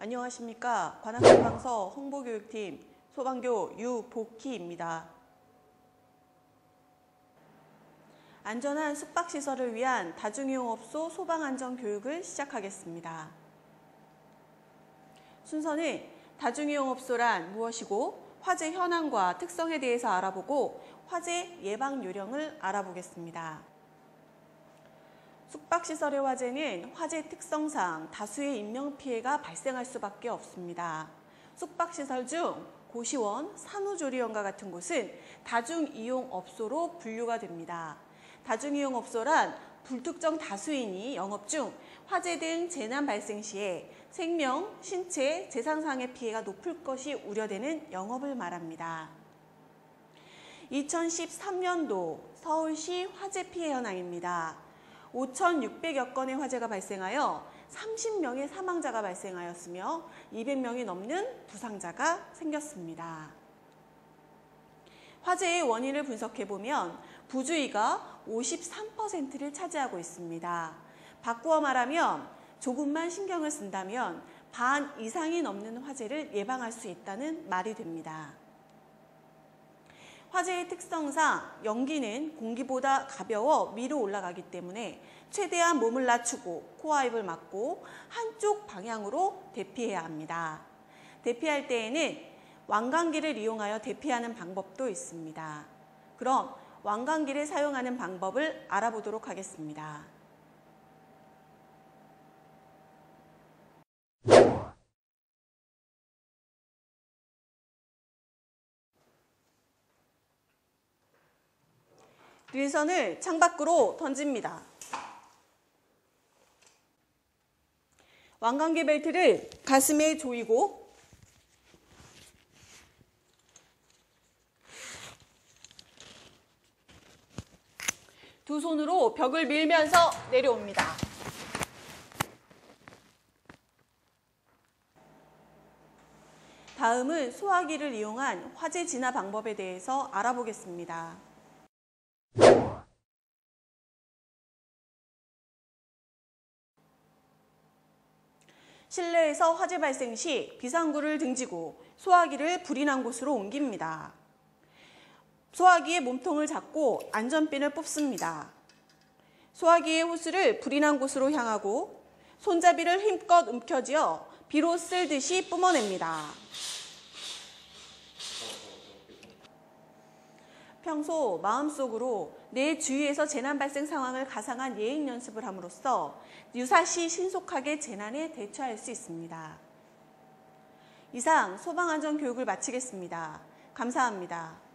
안녕하십니까. 관악소방서 홍보교육팀 소방교 유복희입니다. 안전한 숙박시설을 위한 다중이용업소 소방안전교육을 시작하겠습니다. 순서는 다중이용업소란 무엇이고 화재 현황과 특성에 대해서 알아보고 화재 예방 요령을 알아보겠습니다. 숙박시설의 화재는 화재 특성상 다수의 인명피해가 발생할 수밖에 없습니다. 숙박시설 중 고시원, 산후조리원과 같은 곳은 다중이용업소로 분류가 됩니다. 다중이용업소란 불특정 다수인이 영업 중 화재 등 재난 발생 시에 생명, 신체, 재산상의 피해가 높을 것이 우려되는 영업을 말합니다. 2013년도 서울시 화재 피해 현황입니다. 5,600여 건의 화재가 발생하여 30명의 사망자가 발생하였으며 200명이 넘는 부상자가 생겼습니다. 화재의 원인을 분석해보면 부주의가 53%를 차지하고 있습니다. 바꾸어 말하면 조금만 신경을 쓴다면 반 이상이 넘는 화재를 예방할 수 있다는 말이 됩니다. 화재의 특성상 연기는 공기보다 가벼워 위로 올라가기 때문에 최대한 몸을 낮추고 코와 입을 막고 한쪽 방향으로 대피해야 합니다. 대피할 때에는 왕관기를 이용하여 대피하는 방법도 있습니다. 그럼 왕관기를 사용하는 방법을 알아보도록 하겠습니다. 릴선을 창밖으로 던집니다. 왕관계 벨트를 가슴에 조이고 두 손으로 벽을 밀면서 내려옵니다. 다음은 소화기를 이용한 화재 진화 방법에 대해서 알아보겠습니다. 실내에서 화재 발생 시 비상구를 등지고 소화기를 불이 난 곳으로 옮깁니다. 소화기의 몸통을 잡고 안전핀을 뽑습니다. 소화기의 호스를 불이 난 곳으로 향하고 손잡이를 힘껏 움켜쥐어 비로 쓸 듯이 뿜어냅니다. 평소 마음속으로 내 주위에서 재난 발생 상황을 가상한 예행 연습을 함으로써 유사시 신속하게 재난에 대처할 수 있습니다. 이상 소방안전 교육을 마치겠습니다. 감사합니다.